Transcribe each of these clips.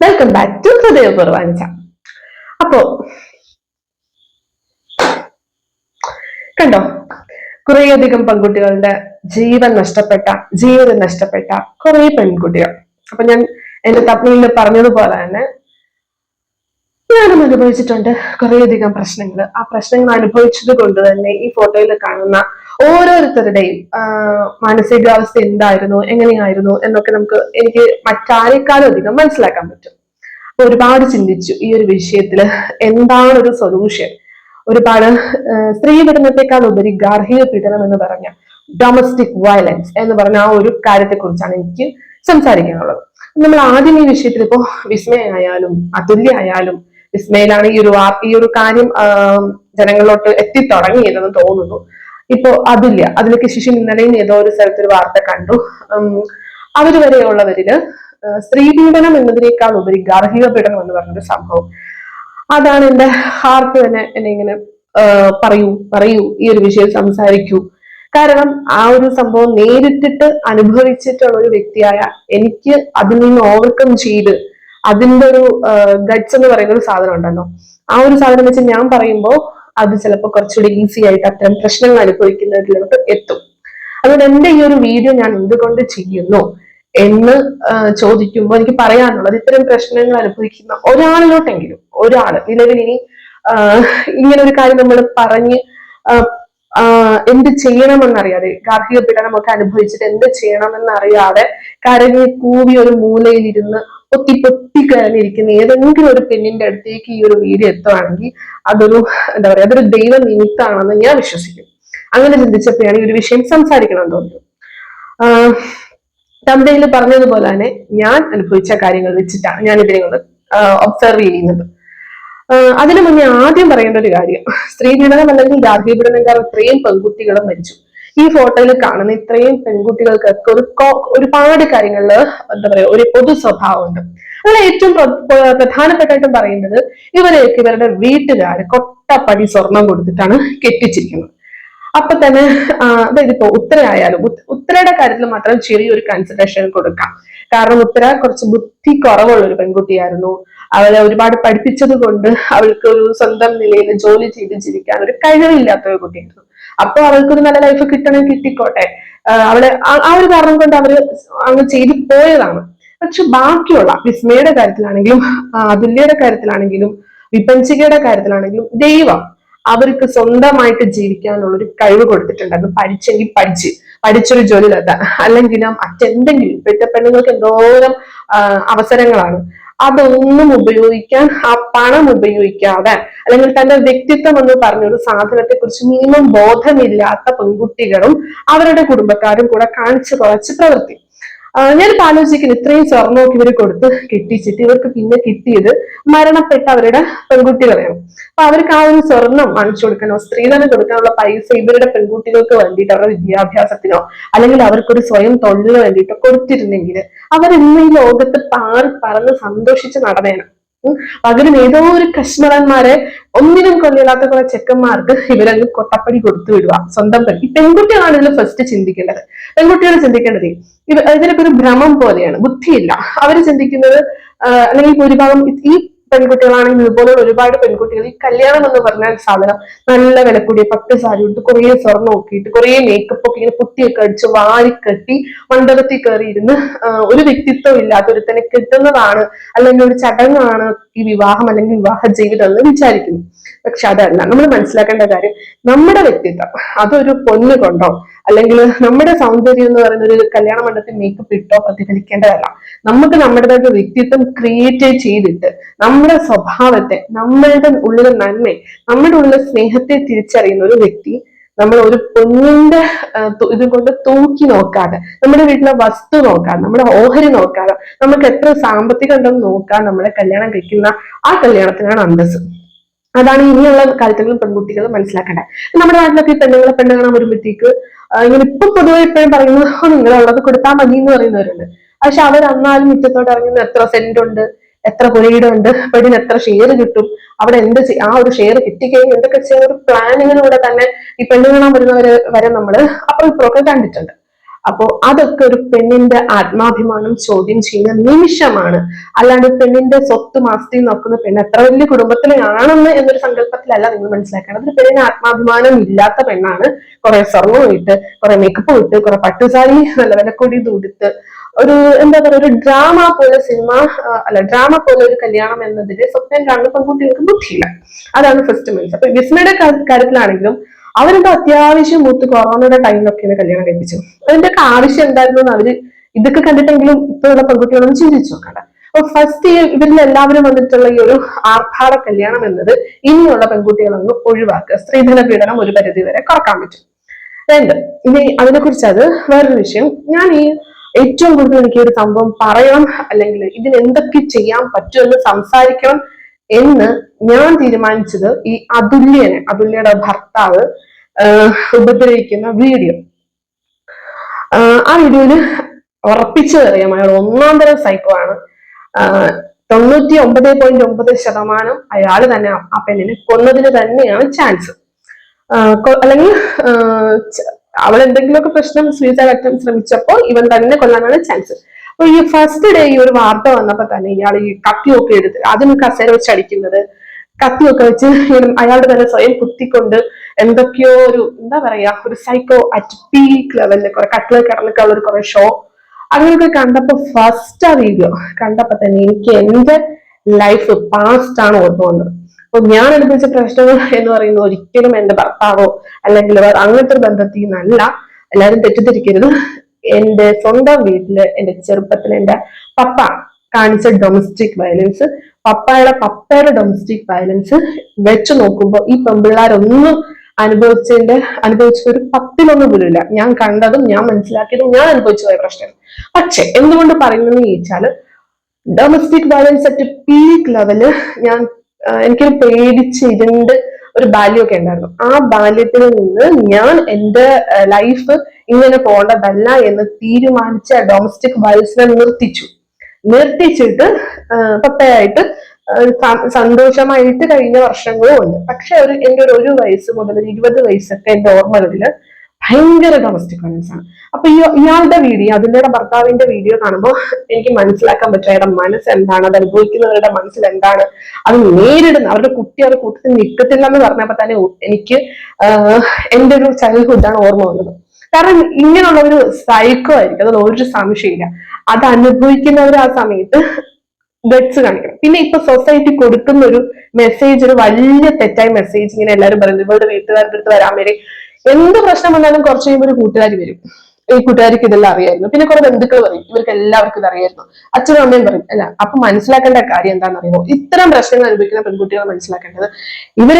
Welcome back to ഹൃദയപൂർവാഞ്ച അപ്പോ കണ്ടോ? കുറേയധികം പെൺകുട്ടികളുടെ ജീവൻ നഷ്ടപ്പെട്ട ജീവിതം നഷ്ടപ്പെട്ട കുറേ പെൺകുട്ടികൾ. അപ്പൊ ഞാൻ എന്റെ തപ്പിൽ പറഞ്ഞതുപോലെ തന്നെ ഞാനും അനുഭവിച്ചിട്ടുണ്ട് കുറേയധികം പ്രശ്നങ്ങൾ ആ പ്രശ്നങ്ങൾ അനുഭവിച്ചത് കൊണ്ട് തന്നെ ഈ ഫോട്ടോയിൽ കാണുന്ന ഓരോരുത്തരുടെയും മാനസികാവസ്ഥ എന്തായിരുന്നു എങ്ങനെയായിരുന്നു എന്നൊക്കെ നമുക്ക് എനിക്ക് മറ്റാരെക്കാളും അധികം മനസ്സിലാക്കാൻ പറ്റും. ഒരുപാട് ചിന്തിച്ചു ഈ ഒരു വിഷയത്തിൽ എന്താണ് ഒരു സൊല്യൂഷൻ ഒരുപാട് സ്ത്രീ പീഡനത്തെക്കാൾ ഉപരി ഗാർഹിക പീഡനം എന്ന് പറഞ്ഞ ഡൊമസ്റ്റിക് വയലൻസ് എന്ന് പറഞ്ഞ ആ ഒരു കാര്യത്തെ കുറിച്ചാണ് എനിക്ക് സംസാരിക്കാനുള്ളത്. നമ്മൾ ആദ്യം ഈ വിഷയത്തിൽ ഇപ്പോ വിസ്മയ ആയാലും അതുല്യ ആയാലും വിസ്മയിലാണ് ഈ ഒരു ഈ ഒരു കാര്യം ജനങ്ങളിലോട്ട് എത്തിത്തുടങ്ങിയതെന്ന് തോന്നുന്നു. ഇപ്പോ അതില്ല. അതിലേക്ക് ശിശു ഇന്നലെയും ഏതോ ഒരു സ്ഥലത്തൊരു വാർത്ത കണ്ടു. അവർ വരെയുള്ളവരിൽ സ്ത്രീ എന്നതിനേക്കാൾ ഉപരി ഗാർഹിക പീഡനം എന്ന് പറഞ്ഞൊരു സംഭവം. അതാണ് എന്റെ ഹാർട്ട് തന്നെ എന്നെ ഇങ്ങനെ പറയൂ പറയൂ ഈ ഒരു വിഷയം സംസാരിക്കൂ. കാരണം ആ ഒരു സംഭവം നേരിട്ടിട്ട് അനുഭവിച്ചിട്ടുള്ള ഒരു വ്യക്തിയായ എനിക്ക് അതിൽ നിന്ന് ഓവർകം ചെയ്ത് അതിന്റെ ഒരു ഗട്സ് എന്ന് പറയുന്ന ഒരു സാധനം ഉണ്ടല്ലോ. ആ ഒരു സാധനം വെച്ച് ഞാൻ പറയുമ്പോൾ അത് ചിലപ്പോൾ കുറച്ചുകൂടി ഈസി ആയിട്ട് അത്തരം പ്രശ്നങ്ങൾ അനുഭവിക്കുന്നതിലോട്ട് എത്തും. അതുകൊണ്ട് എന്റെ ഈ ഒരു വീഡിയോ ഞാൻ എന്തുകൊണ്ട് ചെയ്യുന്നു എന്ന് ചോദിക്കുമ്പോൾ എനിക്ക് പറയാനുള്ളത് ഇത്തരം പ്രശ്നങ്ങൾ അനുഭവിക്കുന്ന ഒരാളിലോട്ടെങ്കിലും ഒരാൾ നിലവിൽ ഇനി ഇങ്ങനെ ഒരു കാര്യം നമ്മൾ പറഞ്ഞ് എന്ത് ചെയ്യണമെന്നറിയാതെ ഗാർഹിക പീഡനമൊക്കെ അനുഭവിച്ചിട്ട് എന്ത് ചെയ്യണമെന്നറിയാതെ കരഞ്ഞ് കൂവി ഒരു മൂലയിലിരുന്ന് പൊത്തി പൊത്തി കയറിയിരിക്കുന്ന ഏതെങ്കിലും ഒരു പെണ്ണിന്റെ അടുത്തേക്ക് ഈ ഒരു വീഡിയോ എത്തുവാണെങ്കിൽ അതൊരു എന്താ പറയാ അതൊരു ദൈവ നിമിത്താണെന്ന് ഞാൻ വിശ്വസിക്കും അങ്ങനെ ചിന്തിച്ചപ്പോഴാണ് ഈ ഒരു വിഷയം സംസാരിക്കണം തോന്നുന്നു തന്തയിൽ പറഞ്ഞതുപോലെ തന്നെ ഞാൻ അനുഭവിച്ച കാര്യങ്ങൾ വെച്ചിട്ടാണ് ഞാൻ ഇതിനെ കൊണ്ട് ഒബ്സർവ് ചെയ്യുന്നത്. അതിനു മുന്നേ ആദ്യം പറയേണ്ട ഒരു കാര്യം സ്ത്രീ പീഡനം അല്ലെങ്കിൽ ഗാർഹിക പീഡനം കാരണം ഇത്രയും പെൺകുട്ടികളും മരിച്ചു. ഈ ഫോട്ടോയിൽ കാണുന്ന ഇത്രയും പെൺകുട്ടികൾക്കൊക്കെ ഒരു ഒരുപാട് കാര്യങ്ങളിൽ എന്താ പറയുക ഒരു പൊതു സ്വഭാവമുണ്ട്. അതിൽ ഏറ്റവും പ്ര- പ്ര- പ്രധാനപ്പെട്ടായിട്ടും പറയുന്നത് ഇവരെയൊക്കെ ഇവരുടെ വീട്ടുകാർ കൊട്ടപ്പടി സ്വർണം കൊടുത്തിട്ടാണ് കെട്ടിച്ചിരിക്കുന്നത്. അപ്പൊ തന്നെ അതായത് ഇപ്പൊ ഉത്തര ആയാലും ഉത്തരയുടെ കാര്യത്തിൽ മാത്രം ചെറിയൊരു കൺസിഡറേഷൻ കൊടുക്കാം. കാരണം ഉത്തര കുറച്ച് ബുദ്ധി കുറവുള്ള ഒരു പെൺകുട്ടിയായിരുന്നു. അവളെ ഒരുപാട് പഠിപ്പിച്ചത് കൊണ്ട് അവൾക്ക് ഒരു സ്വന്തം നിലയിൽ ജോലി ചെയ്ത് ജീവിക്കാൻ ഒരു കഴിവില്ലാത്ത ഒരു കുട്ടിയായിരുന്നു. അപ്പൊ അവൾക്ക് ഒരു നല്ല ലൈഫ് കിട്ടണം കിട്ടിക്കോട്ടെ. അവൾ ആ- ഒരു കാരണം കൊണ്ട് അവർ അങ്ങ് ചെയ്തു പോയതാണ്. പക്ഷെ ബാക്കിയുള്ള വിസ്മയുടെ കാര്യത്തിലാണെങ്കിലും അതുല്യയുടെ കാര്യത്തിലാണെങ്കിലും വിപഞ്ചികയുടെ കാര്യത്തിലാണെങ്കിലും ദൈവം അവർക്ക് സ്വന്തമായിട്ട് ജീവിക്കാനുള്ള ഒരു കഴിവ് കൊടുത്തിട്ടുണ്ടായിരുന്നു പഠിച്ചെങ്കിൽ പഠിച്ച്. പഠിച്ചൊരു ജോലി നടത്താൻ അല്ലെങ്കിൽ മറ്റെന്തെങ്കിലും ഇപ്പോഴത്തെ പെണ്ണുങ്ങൾക്ക് എന്തോരം അവസരങ്ങളാണ്. അതൊന്നും ഉപയോഗിക്കാൻ ആ പണം ഉപയോഗിക്കാതെ അല്ലെങ്കിൽ തന്റെ വ്യക്തിത്വം എന്ന് പറഞ്ഞ ഒരു സാധനത്തെ കുറിച്ച് മിനിമം ബോധമില്ലാത്ത പെൺകുട്ടികളും അവരുടെ കുടുംബക്കാരും കൂടെ കാണിച്ചു കുറച്ച് പ്രവർത്തി ഞാനിപ്പോ ആലോചിക്കുന്നു ഇത്രയും സ്വർണമൊക്കെ ഇവർ കൊടുത്ത് കെട്ടിച്ചിട്ട് ഇവർക്ക് പിന്നെ കിട്ടിയത് മരണപ്പെട്ട അവരുടെ പെൺകുട്ടികളെയാണ് അപ്പൊ അവർക്ക് ആ ഒരു സ്വർണം വാങ്ങിച്ചു കൊടുക്കണോ സ്ത്രീധനം കൊടുക്കാനുള്ള പൈസ ഇവരുടെ പെൺകുട്ടികൾക്ക് വേണ്ടിയിട്ട് അവരുടെ വിദ്യാഭ്യാസത്തിനോ അല്ലെങ്കിൽ അവർക്കൊരു സ്വയം തൊഴിലിന് വേണ്ടിയിട്ടോ കൊടുത്തിരുന്നെങ്കിൽ അവർ ഇന്ന് ഈ ലോകത്ത് പാറി പറന്ന് സന്തോഷിച്ച് നടന്നേനെ. പകരം ഏതോ ഒരു കശ്മറന്മാരെ ഒന്നിനും കൊള്ളില്ലാത്ത കുറെ ചെക്കന്മാർക്ക് ഇവരങ്ങ് കൊട്ടപ്പടി കൊടുത്തു വിടുക. സ്വന്തം പെൺ ഈ പെൺകുട്ടികളാണ് ഇതിൽ ഫസ്റ്റ് ചിന്തിക്കേണ്ടത്. പെൺകുട്ടികൾ ചിന്തിക്കേണ്ടത് ഇവ ഇതിനൊക്കെ ഒരു ഭ്രമം പോലെയാണ്. ബുദ്ധിയില്ല. അവർ ചിന്തിക്കുന്നത് അല്ലെങ്കിൽ ഭൂരിഭാഗം ഈ പെൺകുട്ടികളാണെങ്കിൽ ഇതുപോലുള്ള ഒരുപാട് പെൺകുട്ടികൾ ഈ കല്യാണം എന്ന് പറഞ്ഞ സാധനം നല്ല വില കൂടിയ പട്ട് സാരി ഇട്ട് കുറേ സ്വർണം ഒക്കെ ഇട്ട് കുറേ മേക്കപ്പ് ഒക്കെ ഇങ്ങനെ കുത്തിയൊക്കെ അടിച്ച് വാരിക്കെട്ടി മണ്ഡപത്തിൽ കയറിയിരുന്ന് ഒരു വ്യക്തിത്വം ഇല്ലാത്ത ഒരുത്തനെ കിട്ടുന്നതാണ് അല്ലെങ്കിൽ ഒരു ചടങ്ങാണ് ഈ വിവാഹം അല്ലെങ്കിൽ വിവാഹ ജീവിതം എന്ന് വിചാരിക്കുന്നു. പക്ഷെ അതല്ല നമ്മൾ മനസ്സിലാക്കേണ്ട കാര്യം നമ്മുടെ വ്യക്തിത്വം അതൊരു പൊന്ന് കൊണ്ടോ അല്ലെങ്കിൽ നമ്മുടെ സൗന്ദര്യം എന്ന് പറയുന്ന ഒരു കല്യാണ മണ്ഡലത്തിൽ മേക്കപ്പ് ഇട്ടോ പ്രതിഫലിക്കേണ്ടതല്ല. നമുക്ക് നമ്മുടേതായിട്ട് വ്യക്തിത്വം ക്രിയേറ്റ് ചെയ്തിട്ട് നമ്മുടെ സ്വഭാവത്തെ നമ്മളുടെ ഉള്ളിലെ നന്മ നമ്മുടെ ഉള്ളിലെ സ്നേഹത്തെ തിരിച്ചറിയുന്ന ഒരു വ്യക്തി നമ്മൾ ഒരു പൊന്നിന്റെ ഇത് കൊണ്ട് തൂക്കി നോക്കാതെ നമ്മുടെ വീട്ടിലെ വസ്തു നോക്കാതെ നമ്മുടെ ഓഹരി നോക്കാതെ നമുക്ക് എത്ര സാമ്പത്തികം ഉണ്ടെന്ന് നോക്കാൻ നമ്മളെ കല്യാണം കഴിക്കുന്ന ആ കല്യാണത്തിനാണ് അന്തസ് അതാണ് ഇനിയുള്ള കാര്യത്തിലും പെൺകുട്ടികൾ മനസ്സിലാക്കേണ്ടത്. നമ്മുടെ നാട്ടിലൊക്കെ പെണ്ണുങ്ങളെ പെണ്ണ് കാണാൻ വരുമ്പോഴത്തേക്ക് ഇങ്ങനെ ഇപ്പൊ പൊതുവെ ഇപ്പോഴും പറയുന്നത് നിങ്ങളുള്ളത് കൊടുത്താൽ മതി എന്ന് പറയുന്നവരുണ്ട്. പക്ഷെ അവർ അന്നാലും മുറ്റത്തോട്ട് ഇറങ്ങുന്ന എത്ര സെന്റ് ഉണ്ട് എത്ര പുരയിടുണ്ട് അപ്പൊ ഇതിന് എത്ര ഷെയർ കിട്ടും അവിടെ എന്ത് ആ ഒരു ഷെയർ കിട്ടിക്കഴിഞ്ഞാൽ എന്തൊക്കെ ചെയ്യുന്ന ഒരു പ്ലാനിങ്ങിലൂടെ തന്നെ ഈ പെണ്ണ് വരുന്നവര് വരെ നമ്മൾ അപ്പുറം ഇപ്പുറമൊക്കെ കണ്ടിട്ടുണ്ട്. അപ്പോ അതൊക്കെ ഒരു പെണ്ണിന്റെ ആത്മാഭിമാനം ചോദ്യം ചെയ്യുന്ന നിമിഷമാണ്. അല്ലാണ്ട് പെണ്ണിന്റെ സ്വത്ത് മാസ്തി നോക്കുന്ന പെണ്ണ് എത്ര വലിയ കുടുംബത്തിലാണെന്ന് എന്നൊരു സങ്കല്പത്തിലല്ല നിങ്ങൾ മനസ്സിലാക്കേണ്ടത്. ഒരു പെണ്ണിന് ആത്മാഭിമാനം ഇല്ലാത്ത പെണ്ണാണ് കുറെ സ്വർണം ഇട്ട് കുറെ മേക്കപ്പ് ഇട്ട് കുറെ പട്ടുസാരി നല്ല വിലക്കൊടി ഉടുത്ത്. ഒരു എന്താ പറയുക ഒരു ഡ്രാമ പോലെ സിനിമ അല്ല ഡ്രാമ പോലെ ഒരു കല്യാണം എന്നതിൽ സ്വപ്നം കാണുന്ന പെൺകുട്ടികൾക്ക് ബുദ്ധിയില്ല. അതാണ് ഫസ്റ്റ് മീൻസ് അപ്പൊ വിസ്മയുടെ കാര്യത്തിലാണെങ്കിലും അവരെന്തോ അത്യാവശ്യം മൂത്ത് കൊറോണയുടെ ടൈമിലൊക്കെയാണ് കല്യാണം കഴിപ്പിച്ചു. അതിന്റെയൊക്കെ ആവശ്യം എന്തായിരുന്നു അവർ ഇതൊക്കെ കണ്ടിട്ടെങ്കിലും ഇപ്പോഴുള്ള പെൺകുട്ടികളൊന്നും ചിന്തിച്ചു നോക്കണ്ട അപ്പൊ ഫസ്റ്റ് ഇയർ ഇവരിൽ എല്ലാവരും വന്നിട്ടുള്ള ഈ ഒരു ആർഭാട കല്യാണം എന്നത് ഇനിയുള്ള പെൺകുട്ടികളൊന്നും ഒഴിവാക്കുക. സ്ത്രീധന പീഡനം ഒരു പരിധി വരെ കുറയ്ക്കാൻ പറ്റും. രണ്ട് ഇനി അതിനെ കുറിച്ച് അത് വേറൊരു വിഷയം. ഞാൻ ഈ ഏറ്റവും കൂടുതൽ എനിക്ക് ഒരു സംഭവം പറയണം അല്ലെങ്കിൽ ഇതിന് എന്തൊക്കെ ചെയ്യാൻ പറ്റുമെന്ന് സംസാരിക്കണം എന്ന് ഞാൻ തീരുമാനിച്ചത് ഈ അതുല്യനെ അതുല്യയുടെ ഭർത്താവ് ഉപദ്രവിക്കുന്ന വീഡിയോ. ആ വീഡിയോയിൽ ഉറപ്പിച്ചു അറിയാം അയാൾ ഒന്നാം തരം സൈക്കോ ആണ്. തൊണ്ണൂറ്റി ഒമ്പത് പോയിന്റ് ഒമ്പത് ശതമാനം അയാൾ തന്നെ ആ പെണ്ണിനെ കൊന്നതിന് തന്നെയാണ് ചാൻസ് അല്ലെങ്കിൽ അവൾ എന്തെങ്കിലുമൊക്കെ പ്രശ്നം സൂയിസൈഡ് ശ്രമിച്ചപ്പോൾ ഇവൻ തന്നെ കൊല്ലാനാണ് ചാൻസ് അപ്പൊ ഈ ഫസ്റ്റ് ഡേ ഈ ഒരു വാർത്ത വന്നപ്പോ തന്നെ ഇയാൾ ഈ കത്തിയൊക്കെ എടുത്ത് അതിന് കസേര വെച്ച് അടിക്കുന്നത്. കത്തിയൊക്കെ വെച്ച് അയാളുടെ തന്നെ സ്വയം കുത്തിക്കൊണ്ട് എന്തൊക്കെയോ ഒരു എന്താ പറയാ ഒരു സൈക്കോ അറ്റ് പീക്ക് ലെവലിൽ കുറെ കട്ടിൽ കിടന്നൊക്കെ ഉള്ള ഒരു കുറെ ഷോ അങ്ങനെയൊക്കെ കണ്ടപ്പോ ഫസ്റ്റ് ആ വീഡിയോ കണ്ടപ്പോ തന്നെ എനിക്ക് എന്റെ ലൈഫ് പാസ്റ്റ് ആണ് ഓർമ്മ വന്നത്. അപ്പൊ ഞാൻ അനുഭവിച്ച പ്രശ്നങ്ങൾ എന്ന് പറയുന്നത് ഒരിക്കലും എന്റെ ഭർത്താവോ അല്ലെങ്കിൽ അങ്ങനത്തെ ഒരു ബന്ധത്തിൽ നിന്നല്ല. എല്ലാവരും തെറ്റിദ്ധരിക്കരുത്. എന്റെ സ്വന്തം വീട്ടിൽ എന്റെ ചെറുപ്പത്തിൽ എന്റെ പപ്പ കാണിച്ച ഡൊമസ്റ്റിക് വയലൻസ് പപ്പയുടെ പപ്പയുടെ ഡൊമസ്റ്റിക് വയലൻസ് വെച്ച് നോക്കുമ്പോൾ ഈ പെമ്പിള്ളാരൊന്നും അനുഭവിച്ചതിന്റെ അനുഭവിച്ച ഒരു പത്തിലൊന്നും പോലുമില്ല. ഞാൻ കണ്ടതും ഞാൻ മനസ്സിലാക്കിയതും ഞാൻ അനുഭവിച്ചു പോയ പ്രശ്നം പക്ഷെ എന്തുകൊണ്ട് പറയുന്നത് ചോദിച്ചാൽ domestic violence at peak level ഞാൻ എനിക്കൊരു പേടിച്ച് ഇരുണ്ട് ഒരു ബാല്യമൊക്കെ ഉണ്ടായിരുന്നു. ആ ബാല്യത്തിൽ നിന്ന് ഞാൻ എന്റെ ലൈഫ് ഇങ്ങനെ പോകേണ്ടതല്ല എന്ന് തീരുമാനിച്ച ഡൊമസ്റ്റിക് വയൽസിനെ നിർത്തിച്ചു. നിർത്തിച്ചിട്ട് പപ്പയായിട്ട് സന്തോഷമായിട്ട് കഴിഞ്ഞ വർഷങ്ങളും ഉണ്ട്. പക്ഷെ ഒരു എന്റെ ഒരു ഒരു വയസ്സ് മുതൽ ഒരു ഇരുപത് വയസ്സൊക്കെ എന്റെ ഓർമ്മകളിൽ ഭയങ്കര ഡൊമസ്റ്റിക് വയലൻസ് ആണ്. അപ്പൊ ഈ ഇയാളുടെ വീഡിയോ അതിന്റെ ഭർത്താവിന്റെ വീഡിയോ കാണുമ്പോൾ എനിക്ക് മനസ്സിലാക്കാൻ പറ്റും അയാളുടെ മനസ്സ് എന്താണ് അത് അനുഭവിക്കുന്നവരുടെ മനസ്സിൽ എന്താണ് അത് നേരിടുന്ന അവരുടെ കുട്ടി അവരുടെ കൂട്ടത്തിൽ നിൽക്കത്തില്ല എന്ന് പറഞ്ഞപ്പോ തന്നെ എനിക്ക് എന്റെ ഒരു ചൈൽഡ്ഹുഡാണ് ഓർമ്മ വന്നത്. കാരണം ഇങ്ങനെയുള്ള ഒരു സൈക്കോ ആയിരിക്കും. അതിൽ ഒരു സംശയമില്ല. അത് അനുഭവിക്കുന്നവർ ആ സമയത്ത് ഗഡ്സ് കാണിക്കണം. പിന്നെ ഇപ്പൊ സൊസൈറ്റി കൊടുക്കുന്ന ഒരു മെസ്സേജ് ഒരു വലിയ തെറ്റായ മെസ്സേജ് ഇങ്ങനെ എല്ലാവരും പറയുന്നത് ഇവരുടെ വീട്ടുകാരുടെ അടുത്ത് വരാൻ വരെ എന്ത് പ്രശ്നം വന്നാലും കുറച്ച് കഴിയുമ്പോൾ ഒരു കൂട്ടുകാരി വരും. ഈ കൂട്ടുകാരിക്ക് ഇതെല്ലാം അറിയായിരുന്നു. പിന്നെ കുറെ ബന്ധുക്കൾ പറയും ഇവർക്ക് എല്ലാവർക്കും ഇത് അറിയായിരുന്നു അച്ഛനും അമ്മയും പറയും അല്ല അപ്പൊ മനസ്സിലാക്കേണ്ട കാര്യം എന്താണെന്ന് അറിയുമോ ഇത്തരം പ്രശ്നങ്ങൾ അനുഭവിക്കുന്ന പെൺകുട്ടികൾ മനസ്സിലാക്കേണ്ടത്. ഇവർ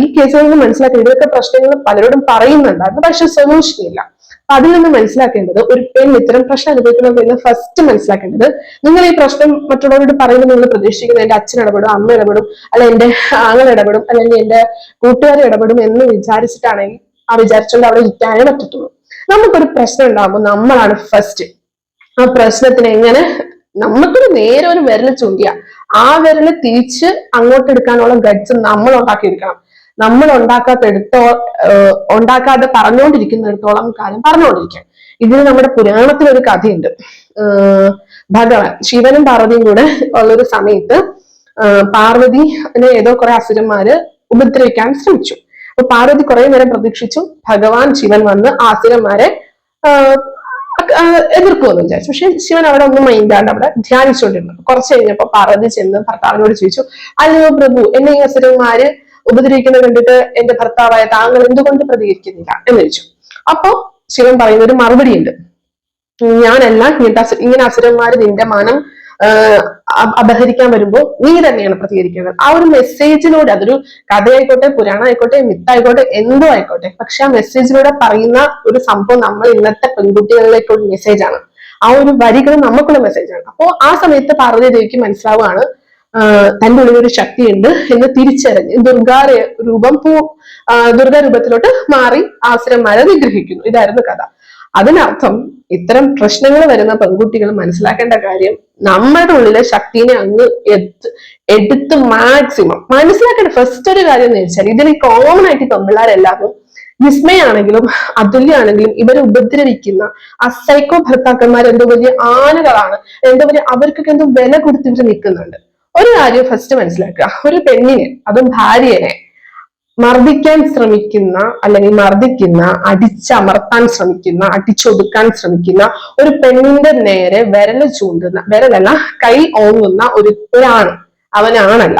ഈ കേസുകളിൽ നിന്ന് മനസ്സിലാക്കേണ്ട ഇവരൊക്കെ പ്രശ്നങ്ങൾ പലരോടും പറയുന്നുണ്ടായിരുന്നു പക്ഷെ സൊല്യൂഷൻ ഇല്ല. അപ്പൊ അതിൽ നിന്ന് മനസ്സിലാക്കേണ്ടത് ഒരു പെൺ ഇത്തരം പ്രശ്നം അനുഭവിക്കുന്ന പെണ്ണ് ഫസ്റ്റ് മനസ്സിലാക്കേണ്ടത് നിങ്ങൾ ഈ പ്രശ്നം മറ്റുള്ളവരോട് പറയുന്നത് നിങ്ങൾ പ്രതീക്ഷിക്കുന്നത് എന്റെ അച്ഛൻ ഇടപെടും അമ്മ ഇടപെടും അല്ലെ എന്റെ ആങ്ങൾ ഇടപെടും അല്ലെങ്കിൽ എന്റെ കൂട്ടുകാർ ഇടപെടും എന്ന് വിചാരിച്ചിട്ടാണെങ്കിൽ ആ വിചാരിച്ചുകൊണ്ട് അവിടെ ഇരിക്കാനേ പറ്റത്തുള്ളൂ. നമുക്കൊരു പ്രശ്നം ഉണ്ടാകുമ്പോൾ നമ്മളാണ് ഫസ്റ്റ് ആ പ്രശ്നത്തിന് എങ്ങനെ നമുക്കൊരു നേരെ ഒരു വിരൽ ചൂണ്ടിയ. ആ വിരൽ തിരിച്ച് അങ്ങോട്ട് എടുക്കാനുള്ള ഗഡ്സ് നമ്മൾ ഉണ്ടാക്കിയെടുക്കണം. നമ്മൾ ഉണ്ടാക്കാത്തെടുത്തോ ഉണ്ടാക്കാതെ പറഞ്ഞുകൊണ്ടിരിക്കുന്നിടത്തോളം കാലം പറഞ്ഞുകൊണ്ടിരിക്കാം ഇതിന് നമ്മുടെ പുരാണത്തിൽ ഒരു കഥയുണ്ട് ഭഗവാൻ ശിവനും പാർവതിയും കൂടെ ഉള്ളൊരു സമയത്ത് പാർവതിനെ ഏതോ കുറെ അസുരന്മാര് ഉപദ്രവിക്കാൻ ശ്രമിച്ചു. അപ്പൊ പാർവതി കുറെ നേരം പ്രതീക്ഷിച്ചു ഭഗവാൻ ശിവൻ വന്ന് ആസുരന്മാരെ എതിർക്കുമെന്ന് വിചാരിച്ചു. പക്ഷെ ശിവൻ അവിടെ ഒന്നും മൈൻഡാണ്ട് അവിടെ ധ്യാനിച്ചുകൊണ്ടിരുന്നു. കുറച്ച് കഴിഞ്ഞപ്പോ പാർവതി ചെന്ന് ഭർത്താവിനോട് ചോദിച്ചു അല്ലയോ പ്രഭു എന്നെ ഈ അസുരന്മാര് ഉപദ്രവിക്കുന്നത് കണ്ടിട്ട് എന്റെ ഭർത്താവായ താങ്കൾ എന്തുകൊണ്ട് പ്രതികരിക്കുന്നില്ല? എന്ന് ചോദിച്ചു. അപ്പോ ശിവൻ പറയുന്ന ഒരു മറുപടി ഉണ്ട് ഞാനല്ല ഇങ്ങനെ അസുരന്മാര് നിന്റെ മാനം അപഹരിക്കാൻ വരുമ്പോൾ നീ തന്നെയാണ് പ്രതികരിക്കേണ്ടത്. ആ ഒരു മെസ്സേജിലൂടെ അതൊരു കഥയായിക്കോട്ടെ പുരാണം ആയിക്കോട്ടെ മിത്തായിക്കോട്ടെ എന്തോ ആയിക്കോട്ടെ. പക്ഷെ ആ മെസ്സേജിലൂടെ പറയുന്ന ഒരു സംഭവം നമ്മൾ ഇന്നത്തെ പെൺകുട്ടികളിലേക്കുള്ള മെസ്സേജാണ് ആ ഒരു വരികൾ നമുക്കുള്ള മെസ്സേജാണ് അപ്പോ ആ സമയത്ത് പാർവതി ദേവിക്ക് മനസ്സിലാവുകയാണ് തന്റെ ഉള്ളിൽ ഒരു ശക്തിയുണ്ട് എന്ന് തിരിച്ചറിഞ്ഞ് ദുർഗാ രൂപം പൂ ദുർഗാ രൂപത്തിലോട്ട് മാറി ആസുരന്മാരെ നിഗ്രഹിക്കുന്നു. ഇതായിരുന്നു കഥ. അതിനർത്ഥം ഇത്തരം പ്രശ്നങ്ങൾ വരുന്ന പെൺകുട്ടികൾ മനസ്സിലാക്കേണ്ട കാര്യം നമ്മുടെ ഉള്ളിലെ ശക്തിനെ അങ്ങ് എടുത്ത് മാക്സിമം മനസ്സിലാക്കേണ്ട ഫസ്റ്റ് ഒരു കാര്യം എന്ന് വെച്ചാൽ ഇതിന് കോമൺ ആയിട്ട് പെൺപിള്ളേരെല്ലാവരും വിസ്മയാണെങ്കിലും അതുല്യാണെങ്കിലും ഇവരെ ഉപദ്രവിക്കുന്ന ആ സൈക്കോ ഭർത്താക്കന്മാർ എന്തോ വലിയ ആനകളാണ്. എന്തോ വലിയ അവർക്കൊക്കെ എന്തോ വില കൊടുത്തിട്ട് നിൽക്കുന്നുണ്ട്. ഒരു കാര്യം ഫസ്റ്റ് മനസ്സിലാക്കുക. ഒരു പെണ്ണിനെ അതും ഭാര്യനെ മർദ്ദിക്കാൻ ശ്രമിക്കുന്ന അല്ലെങ്കിൽ മർദ്ദിക്കുന്ന അടിച്ചമർത്താൻ ശ്രമിക്കുന്ന അടിച്ചൊതുക്കാൻ ശ്രമിക്കുന്ന ഒരു പെണ്ണിന്റെ നേരെ വിരൽ ചൂണ്ടുന്ന വിരലല്ല കൈ ഓങ്ങുന്ന ഒരു ഒരാണ്. അവനാണല്ല.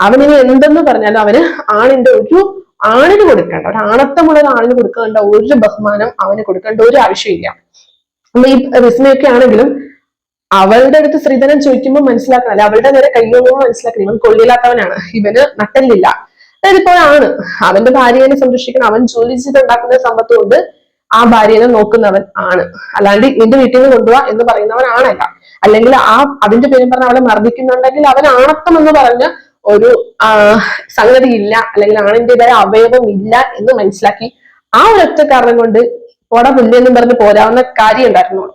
അവനിനി എന്തെന്ന് പറഞ്ഞാലും അവന് ആണിന്റെ ഒരു ആണിന് കൊടുക്കേണ്ട ഒരു ആണത്തമുള്ള ഒരു ആണിന് കൊടുക്കേണ്ട ഒരു ബഹുമാനം അവന് കൊടുക്കേണ്ട ഒരു ആവശ്യമില്ല. അപ്പൊ ഈ വിസ്മയൊക്കെ ആണെങ്കിലും അവളുടെ അടുത്ത് സ്ത്രീധനം ചോദിക്കുമ്പോൾ മനസ്സിലാക്കണം. അവളുടെ നേരെ കൈകൊള്ളുമ്പോൾ മനസ്സിലാക്കണം. ഇവൻ കൊള്ളില്ലാത്തവനാണ്. ഇവന് നട്ടല്ലില്ല. ആണ് അവന്റെ ഭാര്യനെ സംരക്ഷിക്കണം. അവൻ ജോലി ചെയ്തുണ്ടാക്കുന്ന സമ്പത്ത് കൊണ്ട് ആ ഭാര്യനെ നോക്കുന്നവൻ ആണ്. അല്ലാണ്ട് നിന്റെ വീട്ടിൽ നിന്ന് കൊണ്ടുപോവാ എന്ന് പറയുന്നവൻ ആണല്ല അല്ലെങ്കിൽ ആ അതിന്റെ പേരും പറഞ്ഞ അവളെ മർദ്ദിക്കുന്നുണ്ടെങ്കിൽ അവൻ ആണത്തം എന്ന് പറഞ്ഞ ഒരു സംഗതി ഇല്ല അല്ലെങ്കിൽ ആണിന്റേതായ അവയവം ഇല്ല എന്ന് മനസ്സിലാക്കി ആ ഒരൊറ്റ കാരണം കൊണ്ട് പോടാ പുല്ലെന്നും പറഞ്ഞ് പോരാവുന്ന കാര്യം ഉണ്ടായിരുന്നുള്ളൂ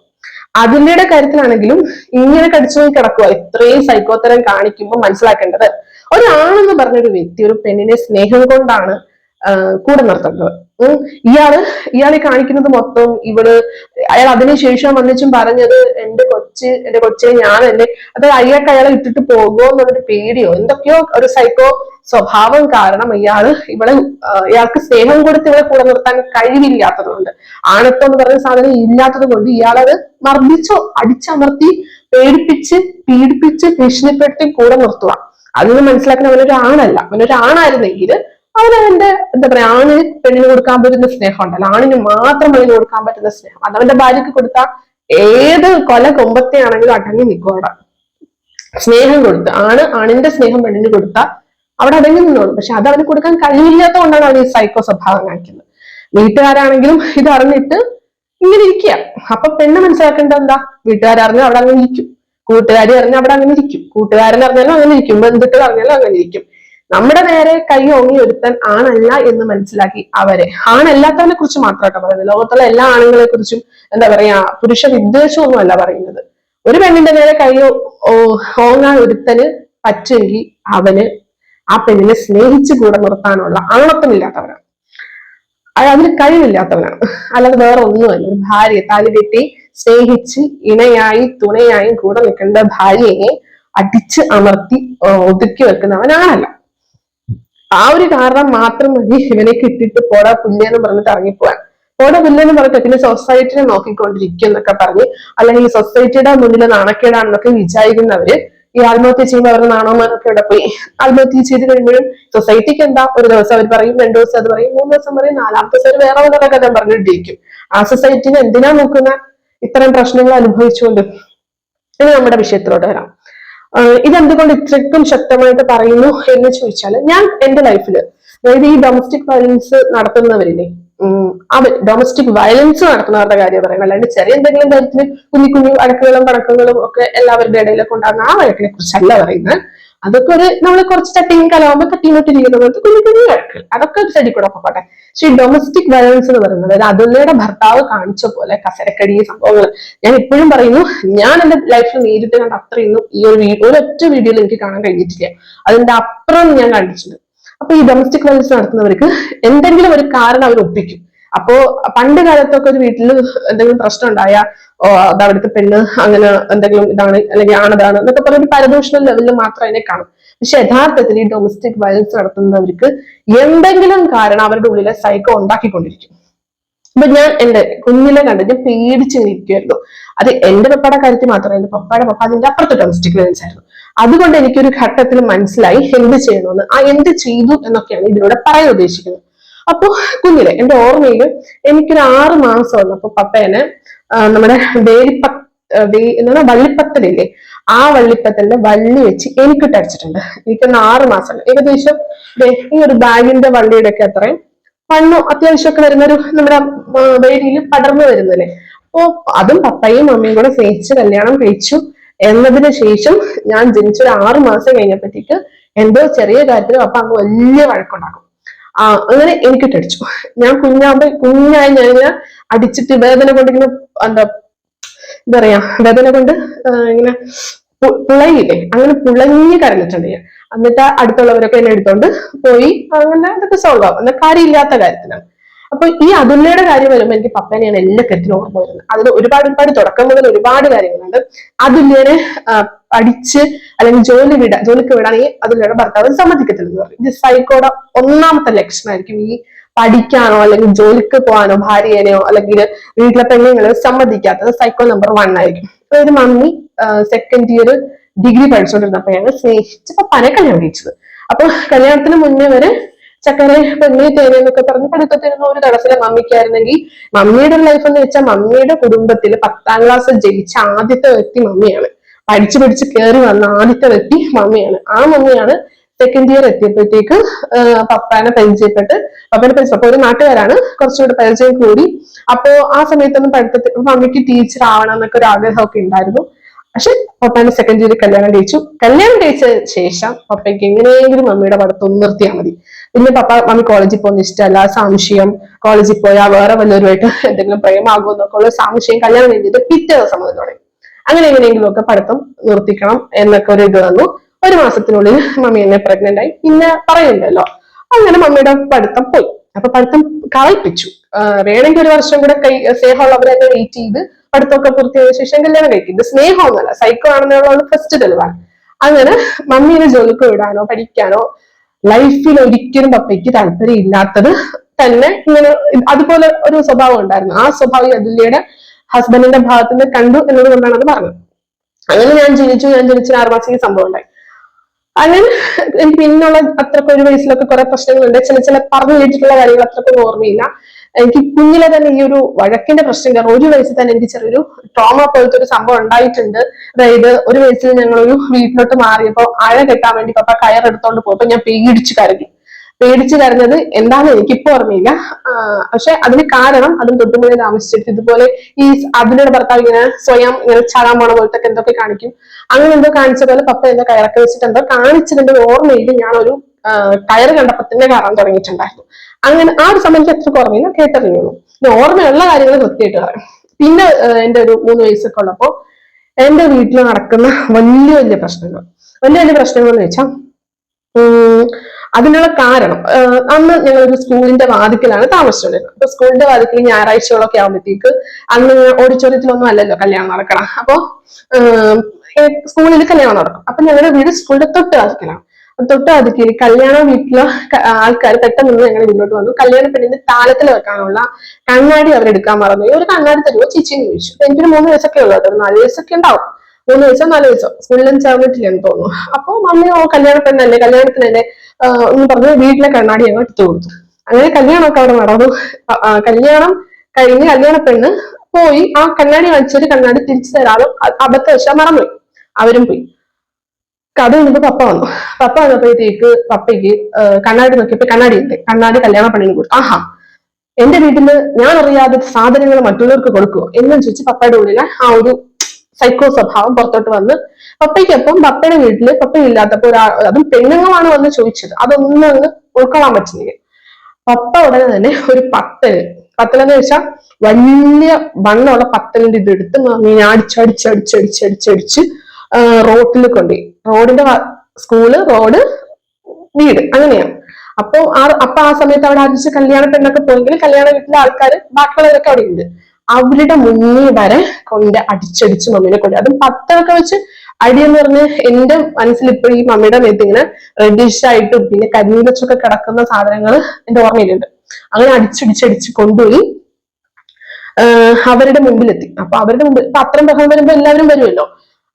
അതിന്റെ കാര്യത്തിലാണെങ്കിലും ഇങ്ങനെ കടിച്ചു പോയി കിടക്കുക ഇത്രയും സൈക്കോത്തരം കാണിക്കുമ്പോൾ മനസ്സിലാക്കേണ്ടത്. ഒരാണെന്ന് പറഞ്ഞൊരു വ്യക്തി ഒരു പെണ്ണിനെ സ്നേഹം കൊണ്ടാണ് കൂടെ നിർത്തേണ്ടത് ഇയാൾ ഇയാളെ കാണിക്കുന്നത് മൊത്തം ഇവൾ അയാൾ അതിനുശേഷം വന്നിച്ചും പറഞ്ഞത് എന്റെ കൊച്ച് എന്റെ കൊച്ചെ എന്നെ അത് അയാൾക്ക് അയാളെ ഇട്ടിട്ട് പോകുമോ എന്നുള്ളൊരു പേടിയോ എന്തൊക്കെയോ ഒരു സൈക്കോ സ്വഭാവം കാരണം ഇയാൾ ഇവളെ ഇയാൾക്ക് സ്നേഹം കൊടുത്ത് ഇവളെ കൂടെ നിർത്താൻ കഴിവില്ലാത്തത് കൊണ്ട് ആണത്വം എന്ന് പറയുന്ന സാധനം ഇല്ലാത്തത് കൊണ്ട് ഇയാളത് മർദ്ദിച്ചോ അടിച്ചമർത്തി പേടിപ്പിച്ച് പീഡിപ്പിച്ച് ഭീഷണിപ്പെടുത്തി കൂടെ നിർത്തുക അതിന് മനസ്സിലാക്കുന്ന അവനൊരു ആണല്ല. അവനൊരു ആണായിരുന്നെങ്കിൽ അവനവന്റെ എന്താ പറയാ ആണിന് പെണ്ണിന് കൊടുക്കാൻ പറ്റുന്ന സ്നേഹം ഉണ്ടല്ലോ. ആണിന് മാത്രം അതിന് കൊടുക്കാൻ പറ്റുന്ന സ്നേഹം. അത് അവന്റെ ഭാര്യക്ക് കൊടുത്ത ഏത് കൊല കൊമ്പത്തെ ആണെങ്കിലും അടങ്ങി നിൽക്കും അവിടെ. സ്നേഹം കൊടുത്ത് ആണ് ആണിന്റെ സ്നേഹം പെണ്ണിന് കൊടുത്ത അവിടെ അടങ്ങി നിന്നോളും. പക്ഷെ അത് അവന് കൊടുക്കാൻ കഴിയില്ലാത്തതുകൊണ്ടാണ് അവൻ ഈ സൈക്കോ സ്വഭാവം കാണിക്കുന്നത്. വീട്ടുകാരാണെങ്കിലും ഇത് അറിഞ്ഞിട്ട് ഇങ്ങനെ ഇരിക്കുക. അപ്പൊ പെണ്ണ് മനസ്സിലാക്കേണ്ടത് എന്താ? വീട്ടുകാരറിഞ്ഞ് അവിടെ അങ്ങനെ ഇരിക്കും. കൂട്ടുകാരി അറിഞ്ഞാൽ അവിടെ അങ്ങനെ ഇരിക്കും. കൂട്ടുകാരൻ അറിഞ്ഞാലും അങ്ങനെ ഇരിക്കും. ബന്ധുക്കൾ അറിഞ്ഞാലും അങ്ങനെ ഇരിക്കും. നമ്മുടെ നേരെ കൈ ഓങ്ങി ഒരുത്തൻ ആണല്ല എന്ന് മനസ്സിലാക്കി അവരെ. ആണല്ലാത്തവനെ കുറിച്ച് മാത്രമായിട്ട് പറയുന്നത്. ലോകത്തുള്ള എല്ലാ ആണുങ്ങളെ കുറിച്ചും എന്താ പറയാ പുരുഷ വിദ്വേഷമൊന്നും അല്ല പറയുന്നത്. ഒരു പെണ്ണിന്റെ നേരെ കൈ ഓങ്ങാൻ ഒരുത്തന് പറ്റുമെങ്കിൽ അവന് ആ പെണ്ണിനെ സ്നേഹിച്ച് കൂടെ നിർത്താനുള്ള ആണത്വമില്ലാത്തവനാണ്. അതിന് കഴിവില്ലാത്തവനാണ്. അല്ലാതെ വേറെ ഒന്നുമല്ല ഒരു ഭാര്യ താലി കെട്ടി സ്നേഹിച്ച് ഇണയായി തുണയായും കൂടെ നിൽക്കേണ്ട ഭാര്യയെ അടിച്ച് അമർത്തി ഒതുക്കി വെക്കുന്നവനാണല്ല ആ ഒരു കാരണം മാത്രം മതി ഇവനെ കിട്ടിയിട്ട് പോടാ പുല്ലെന്ന് പറഞ്ഞിട്ട് ഇറങ്ങിപ്പോവാൻ. പോടാ പുല്ലെന്ന് പറഞ്ഞിട്ട് പിന്നെ സൊസൈറ്റിനെ നോക്കിക്കൊണ്ടിരിക്കും എന്നൊക്കെ പറഞ്ഞ് അല്ലെങ്കിൽ സൊസൈറ്റിയുടെ മുന്നിൽ നാണക്കേടാണെന്നൊക്കെ വിചാരിക്കുന്നവര് ഈ ആത്മഹത്യ ചെയ്യുമ്പോൾ അവരുടെ നാണവന്മാരൊക്കെ ഇവിടെ പോയി ആത്മഹത്യ ചെയ്ത് കഴിയുമ്പോഴും സൊസൈറ്റിക്ക് എന്താ ഒരു ദിവസം അവർ പറയും രണ്ടു ദിവസം അത് പറയും മൂന്ന് ദിവസം പറയും നാലാമത്തെ ദിവസം വേറെ വല്ല കഥ പറഞ്ഞിട്ടിരിക്കും ആ സൊസൈറ്റിനെ എന്തിനാ നോക്കുന്ന? ഇത്തരം പ്രശ്നങ്ങൾ അനുഭവിച്ചുകൊണ്ട് ഇനി നമ്മുടെ വിഷയത്തിലോട്ട് വരാം. ഇതെന്തുകൊണ്ട് ഇത്രയ്ക്കും ശക്തമായിട്ട് പറയുന്നു എന്ന് ചോദിച്ചാൽ ഞാൻ എന്റെ ലൈഫിൽ അതായത് ഈ ഡൊമസ്റ്റിക് വയലൻസ് നടത്തുന്നവരില്ലേ അവർ ഡൊമസ്റ്റിക് വയലൻസ് നടത്തുന്നവരുടെ കാര്യം പറയുന്നത് അല്ലാണ്ട് ചെറിയ എന്തെങ്കിലും തരത്തിൽ കുഞ്ഞു കുഞ്ഞു അടക്കുകളും പടക്കങ്ങളും ഒക്കെ എല്ലാവരുടെ ഇടയിലൊക്കെ ഉണ്ടാകുന്ന ആ വഴക്കിനെ കുറിച്ചല്ല പറയുന്നത്. അതൊക്കെ ഒരു നമ്മൾ കുറച്ച് ചട്ടിയും കലാവുമ്പോൾ തട്ടിയിട്ടിരിക്കുന്ന പോലത്തെ കുഞ്ഞു കുഞ്ഞു വഴക്കുകൾ അതൊക്കെ ഒരു ചെടി കൂടെ പോകട്ടെ പക്ഷെ ഡൊമസ്റ്റിക് വയലൻസ് എന്ന് പറയുന്നത് അതായത് അതുല്യയുടെ ഭർത്താവ് കാണിച്ച പോലെ കസരക്കടി സംഭവങ്ങൾ. ഞാൻ ഇപ്പോഴും പറയുന്നു ഞാൻ എന്റെ ലൈഫിൽ നേരിട്ട് കണ്ട അത്രയൊന്നും ഈ ഒരു വീഡിയോ ഒരൊറ്റ വീഡിയോയിൽ എനിക്ക് കാണാൻ കഴിഞ്ഞിട്ടില്ല. അതിന്റെ അപ്പുറം ഞാൻ കണ്ടിട്ടുണ്ട് അപ്പൊ ഈ ഡൊമസ്റ്റിക് വയലൻസ് നടത്തുന്നവർക്ക് എന്തെങ്കിലും ഒരു കാരണം അവർ ഒപ്പിക്കും അപ്പോ പണ്ട് കാലത്തൊക്കെ ഒരു വീട്ടിൽ എന്തെങ്കിലും പ്രശ്നം ഉണ്ടായാൽ ഓ അത് അവിടുത്തെ പെണ്ണ് അങ്ങനെ എന്തെങ്കിലും ഇതാണ് അല്ലെങ്കിൽ ആണതാണ് എന്നൊക്കെ പറഞ്ഞ ഒരു പരദൂഷണ ലെവലിൽ മാത്രം അതിനെ കാണും. പക്ഷെ യഥാർത്ഥത്തിൽ ഈ ഡൊമസ്റ്റിക് വയലൻസ് നടത്തുന്നവർക്ക് എന്തെങ്കിലും കാരണം അവരുടെ ഉള്ളിലെ സൈക്കോ ഉണ്ടാക്കിക്കൊണ്ടിരിക്കും. അപ്പൊ ഞാൻ എന്റെ കുഞ്ഞിനെ കണ്ട് ഞാൻ പേടിച്ച് നിൽക്കുകയായിരുന്നു അത് എന്റെ പപ്പയുടെ കാര്യത്തിൽ മാത്രമല്ല എന്റെ പപ്പയുടെ പപ്പ അതിന്റെ അപ്പുറത്തെ ഡൊമസ്റ്റിക് വയലൻസ് ആയിരുന്നു. അതുകൊണ്ട് എനിക്കൊരു ഘട്ടത്തിൽ മനസ്സിലായി എന്ത് ചെയ്യണമെന്ന്. ആ എന്ത് ചെയ്തു എന്നൊക്കെയാണ് ഇതിലൂടെ പറയാൻ ഉദ്ദേശിക്കുന്നത്. അപ്പൊ കുഞ്ഞിലെ എന്റെ ഓർമ്മയിൽ എനിക്കൊരു ആറ് മാസം ഉള്ളപ്പോ പപ്പേനെ ആ, നമ്മുടെ വേലിപ്പ എന്താണ് വള്ളിപ്പത്തലില്ലേ? ആ വള്ളിപ്പത്തലിന്റെ വള്ളി വെച്ച് എനിക്കിട്ട് അടിച്ചിട്ടുണ്ട്. എനിക്കൊന്ന് ആറ് മാസം ഏകദേശം ഈ ഒരു ബാഗിന്റെ വള്ളിയുടെ ഒക്കെ അത്രയും മണ്ണു അത്യാവശ്യമൊക്കെ വരുന്ന ഒരു നമ്മുടെ വേദിയിൽ പടർന്നു വരുന്നല്ലേ അപ്പോ അതും പപ്പയും മമ്മിയും കൂടെ സ്നേഹിച്ച് കല്യാണം കഴിച്ചു എന്നതിന് ശേഷം ഞാൻ ജനിച്ചൊരു ആറു മാസം കഴിഞ്ഞപ്പോഴത്തേക്ക് എന്തോ ചെറിയ കാര്യത്തിൽ അപ്പൊ അങ്ങ് വലിയ വഴക്കുണ്ടാക്കും. അങ്ങനെ എനിക്കിട്ടടിച്ചു ഞാൻ കുഞ്ഞാകുമ്പോ കുഞ്ഞായി ഞാൻ ഇങ്ങനെ അടിച്ചിട്ട് വേദന കൊണ്ട് ഇങ്ങനെ എന്താ എന്താ പറയാ വേദന കൊണ്ട് ഇങ്ങനെ പുളയില്ലേ അങ്ങനെ പുളഞ്ഞ് കരഞ്ഞിട്ടുണ്ട് ഞാൻ. എന്നിട്ട് അടുത്തുള്ളവരൊക്കെ എന്നെ എടുത്തോണ്ട് പോയി. അങ്ങനെ അതൊക്കെ സോൾവ് ആവും. എന്നാൽ കാര്യമില്ലാത്ത കാര്യത്തിലാണ് അപ്പൊ ഈ അതുല്യയുടെ കാര്യം വരുമ്പോൾ എനിക്ക് പപ്പനെയാണ് എല്ലാ കാര്യത്തിലും ഓർമ്മ വരുന്നത്. അതിൽ ഒരുപാട് ഒരുപാട് തുടക്കം മുതൽ ഒരുപാട് കാര്യങ്ങളുണ്ട്. അതുല്യനെ പഠിച്ച് അല്ലെങ്കിൽ ജോലി വിടാൻ ജോലിക്ക് വിടാനേ അതുല്യയുടെ ഭർത്താവ് സമ്മതിക്കത്തില്ലെന്ന് പറയും ഇത് സൈക്കോടെ ഒന്നാമത്തെ ലക്ഷണമായിരിക്കും ഈ പഠിക്കാനോ അല്ലെങ്കിൽ ജോലിക്ക് പോകാനോ ഭാര്യേനെയോ അല്ലെങ്കിൽ വീട്ടിലെ പെണ്ണുങ്ങളെ സമ്മതിക്കാത്തത് സൈക്കോ നമ്പർ വൺ ആയിരിക്കും. അതായത് മമ്മി സെക്കൻഡ് ഇയർ ഡിഗ്രി പഠിച്ചുകൊണ്ടിരുന്നപ്പോഴാണ് സ്നേഹിച്ചപ്പോ പനെ കല്യാണം കഴിച്ചത്. അപ്പൊ കല്യാണത്തിന് മുന്നേ വരെ ചക്കരെ പെണ്ണി തേനെന്നൊക്കെ പറഞ്ഞ് പഠിത്തത്തിരുന്ന ഒരു തടസ്സമില്ല മമ്മിക്കായിരുന്നെങ്കിൽ മമ്മിയുടെ ലൈഫ് എന്ന് വെച്ചാൽ മമ്മിയുടെ കുടുംബത്തിൽ പത്താം ക്ലാസ് ജയിച്ച ആദ്യത്തെ വ്യക്തി മമ്മിയാണ്. പഠിച്ചു പഠിച്ച് കയറി വന്ന ആദ്യത്തെ വ്യക്തി മമ്മിയാണ്. ആ മമ്മിയാണ് സെക്കൻഡ് ഇയർ എത്തിയപ്പോഴത്തേക്ക് പപ്പാനെ പരിചയപ്പെട്ട് പപ്പാനെ പരിചയം അപ്പൊ ഒരു നാട്ടുകാരാണ് കുറച്ചുകൂടെ പരിചയം കൂടി. അപ്പോ ആ സമയത്തൊന്നും പഠിത്തത്തിൽ മമ്മിക്ക് ടീച്ചർ ആവണം എന്നൊക്കെ ഒരു ആഗ്രഹമൊക്കെ ഉണ്ടായിരുന്നു. പക്ഷെ പപ്പാന്റെ സെക്കൻഡ് ഇയർ കല്യാണം കഴിച്ചു. കല്യാണം കഴിച്ച ശേഷം പപ്പയ്ക്ക് എങ്ങനെയെങ്കിലും മമ്മിയുടെ പഠിത്തം ഒന്ന് നിർത്തിയാൽ മതി. പിന്നെ പപ്പ മമ്മി കോളേജിൽ പോകുന്ന ഇഷ്ടമല്ല സംശയം. കോളേജിൽ പോയാൽ വേറെ വല്ലവരുമായിട്ട് എന്തെങ്കിലും പ്രേമാകുമെന്നൊക്കെ ഉള്ള സംശയം കല്യാണം കഴിഞ്ഞിട്ട് പിറ്റേ ദിവസം മുതൽ തുടങ്ങി. അങ്ങനെ എങ്ങനെയെങ്കിലും ഒക്കെ പഠിത്തം നിർത്തിക്കണം എന്നൊക്കെ ഒരു ഇത് വന്നു. ഒരു മാസത്തിനുള്ളിൽ മമ്മി എന്നെ പ്രഗ്നന്റ് ആയി. പിന്നെ പറയണ്ടല്ലോ അങ്ങനെ മമ്മിയുടെ പഠിത്തം പോയി. അപ്പൊ പഠിത്തം കളയിപ്പിച്ചു. വേണമെങ്കിൽ ഒരു വർഷം കൂടെ കൈ സ്നേഹമുള്ളവരെ തന്നെ വെയിറ്റ് ചെയ്ത് പഠിത്തമൊക്കെ പൂർത്തിയായ ശേഷം കല്യാണം കഴിക്കും. ഇത് സ്നേഹമൊന്നുമല്ല സൈക്കോ ആണെന്നുള്ള ഫസ്റ്റ് തെളിവാണ്. അങ്ങനെ മമ്മീനെ ജോലിക്ക് വിടാനോ പഠിക്കാനോ ലൈഫിൽ ഒരിക്കലും പപ്പയ്ക്ക് താല്പര്യം ഇല്ലാത്തത് തന്നെ ഇങ്ങനെ അതുപോലെ ഒരു സ്വഭാവം ഉണ്ടായിരുന്നു. ആ സ്വഭാവം അതുല്യയുടെ ഹസ്ബൻഡിന്റെ ഭാഗത്ത് നിന്ന് കണ്ടു എന്നത് കൊണ്ടാണ് അത് പറഞ്ഞത്. അങ്ങനെ ഞാൻ ജനിച്ചു ഞാൻ മാസം ഈ സംഭവം ഉണ്ടായി. അങ്ങനെ എനിക്ക് പിന്നുള്ള അത്രയ്ക്ക് ഒരു വയസ്സിലൊക്കെ കുറെ പ്രശ്നങ്ങളുണ്ട്. ചില ചില പറഞ്ഞു കേട്ടിട്ടുള്ള കാര്യങ്ങൾ അത്രക്കൊന്നും ഓർമ്മയില്ല. എനിക്ക് കുഞ്ഞിലെ തന്നെ ഈ ഒരു വഴക്കിന്റെ പ്രശ്നം കാരണം ഒരു വയസ്സിൽ തന്നെ എനിക്ക് ചെറിയൊരു ട്രോമ പോലത്തെ ഒരു സംഭവം ഉണ്ടായിട്ടുണ്ട്. അതായത് ഒരു വയസ്സിൽ ഞങ്ങളൊരു വീട്ടിലോട്ട് മാറിയപ്പോൾ അഴ കെട്ടാൻ വേണ്ടി പപ്പ കയറെടുത്തോണ്ട് പോയപ്പോ ഞാൻ പേടിച്ചു കരഞ്ഞു. പേടിച്ചു കരഞ്ഞത് എന്താണെന്ന് എനിക്കിപ്പോ ഓർമ്മയില്ല. പക്ഷെ അതിന് കാരണം അതും തൊട്ടുമുഴേ താമസിച്ചിട്ട് ഇതുപോലെ ഈ അതിലൂടെ ഭർത്താവ് ഇങ്ങനെ സ്വയം ഇങ്ങനെ ചാടാൻ പോണ പോലത്തെ എന്തൊക്കെ കാണിക്കും. അങ്ങനെ എന്തോ കാണിച്ച പോലെ പപ്പ എന്തോ കയറൊക്കെ വെച്ചിട്ട് എന്തോ കാണിച്ചതിന്റെ ഓർമ്മയിൽ ആ, കയറ് കണ്ടപ്പോ തന്നെ കയറാൻ തുടങ്ങിയിട്ടുണ്ടായിരുന്നു. അങ്ങനെ ആ ഒരു സമയത്ത് എത്ര ഓർമ്മയില്ല. കേട്ടറിയുള്ളൂ. പിന്നെ ഓർമ്മയുള്ള കാര്യങ്ങൾ കൃത്യമായിട്ട് പറയാം. പിന്നെ എന്റെ ഒരു മൂന്ന് വയസ്സൊക്കെ ഉള്ളപ്പോ എന്റെ വീട്ടിൽ നടക്കുന്ന വലിയ വലിയ പ്രശ്നങ്ങൾ. വലിയ വലിയ പ്രശ്നങ്ങൾ എന്ന് വെച്ചാൽ അതിനുള്ള കാരണം അന്ന് ഞങ്ങൾ ഒരു സ്കൂളിന്റെ വാതിക്കലാണ് താമസിച്ചുകൊണ്ടിരുന്നത് അപ്പൊ സ്കൂളിന്റെ വാതിക്കൽ ഞായറാഴ്ചകളൊക്കെ ആകുമ്പോഴത്തേക്ക് അന്ന് ഓഡിറ്റോറിയത്തിലൊന്നും അല്ലല്ലോ കല്യാണം നടക്കണം. അപ്പൊ സ്കൂളിൽ കല്യാണം നടക്കും. അപ്പൊ ഞങ്ങളുടെ വീട് സ്കൂളിന്റെ തൊട്ട് വാതിക്കലാണ്. തൊട്ട് വാതിക്കൽ കല്യാണ വീട്ടിലെ ആൾക്കാർ പെട്ടെന്ന് ഞങ്ങളുടെ വീട്ടിലോട്ട് വന്നു. കല്യാണ പെണ്ണിന്റെ താലത്തിൽ വെക്കാനുള്ള കണ്ണാടി അവരെടുക്കാൻ മറന്നു. ഈ ഒരു കണ്ണാടി തരുമോ ചേച്ചിന്ന് ചോദിച്ചു. എനിക്കൊരു മൂന്ന് വയസ്സൊക്കെ ഉള്ളൂ നാല് വയസ്സൊക്കെ ഉണ്ടാവും. മൂന്ന് വയസ്സോ നാല് വെച്ചോ സ്കൂളിലും ചേർന്നിട്ടില്ലെന്ന് തോന്നുന്നു. അപ്പൊ മമ്മി ഓ കല്യാണ പെണ്ണല്ലേ കല്യാണത്തിന് തന്നെ എന്ന് പറഞ്ഞ് വീട്ടിലെ കണ്ണാടി ഞങ്ങൾ എടുത്തു കൊടുത്തു. അങ്ങനെ കല്യാണമൊക്കെ അവിടെ നടന്നു. കല്യാണം കഴിഞ്ഞ് കല്യാണ പെണ്ണ് പോയി. ആ കണ്ണാടി വാങ്ങിച്ചൊരു കണ്ണാടി തിരിച്ചു തരാതെ അബദ്ധ വെച്ചാൽ മറന്നുപോയി. അവരും പോയി. കഥ കഴിഞ്ഞപ്പോ പപ്പ വന്നു. പപ്പ വന്നപ്പോഴത്തേക്ക് പപ്പയ്ക്ക് കണ്ണാടി നോക്കിയപ്പോ കണ്ണാടി ഉണ്ട്. കണ്ണാടി കല്യാണ പെണ്ണിന് കൊടുത്തു. ആഹാ എന്റെ വീട്ടിൽ ഞാൻ അറിയാതെ സാധനങ്ങൾ മറ്റുള്ളവർക്ക് കൊടുക്കുമോ എന്നും ചോദിച്ച് പപ്പയുടെ ഉള്ളിലെ ആ ഒരു സൈക്കോ സ്വഭാവം പുറത്തോട്ട് വന്ന് പപ്പയ്ക്കൊപ്പം പപ്പയുടെ വീട്ടിൽ പപ്പ ഇല്ലാത്തപ്പോ ഒരാ അതും പെണ്ണുങ്ങളാണ് വന്ന് ചോദിച്ചത്. അതൊന്നും അങ്ങ് ഉൾക്കൊള്ളാൻ പറ്റുന്നില്ല. പപ്പ ഉടനെ തന്നെ ഒരു പത്തൽ പത്തലെന്ന് വെച്ചാൽ വലിയ വണ്ണമുള്ള പത്തലിന്റെ ഇത് എടുത്ത് മീൻ അടിച്ചടിച്ചടിച്ചടിച്ചടിച്ചടിച്ച് റോട്ടിൽ കൊണ്ടുപോയി റോഡിന്റെ സ്കൂൾ റോഡ് വീട് അങ്ങനെയാണ് അപ്പൊ ആ അപ്പൊ ആ സമയത്ത് അവിടെ അടിച്ച് കല്യാണ പെണ്ണൊക്കെ പോയെങ്കിൽ കല്യാണ വീട്ടിലെ ആൾക്കാർ ബാക്കിയുള്ളവരൊക്കെ അവിടെ ഉണ്ട് അവരുടെ മുന്നിൽ വരെ കൊണ്ട് അടിച്ചടിച്ച് മമ്മീനെ കൊണ്ട് അതും പത്തൊക്കെ വെച്ച് അടി എന്ന് പറഞ്ഞ് എന്റെ മനസ്സിൽ ഇപ്പോഴും ഈ മമ്മിയുടെ മേത്ത് ഇങ്ങനെ റെഡിഷ് ആയിട്ടും പിന്നെ കരിയിലച്ചൊക്കെ കിടക്കുന്ന സാധനങ്ങൾ എന്റെ ഓർമ്മയിലുണ്ട്. അങ്ങനെ അടിച്ചടിച്ചടിച്ച് കൊണ്ടുപോയി അവരുടെ മുമ്പിലെത്തി. അപ്പൊ അവരുടെ മുമ്പിൽ ഇപ്പൊ അത്രയും ബഹളം വരുമ്പോ എല്ലാവരും വരുമല്ലോ.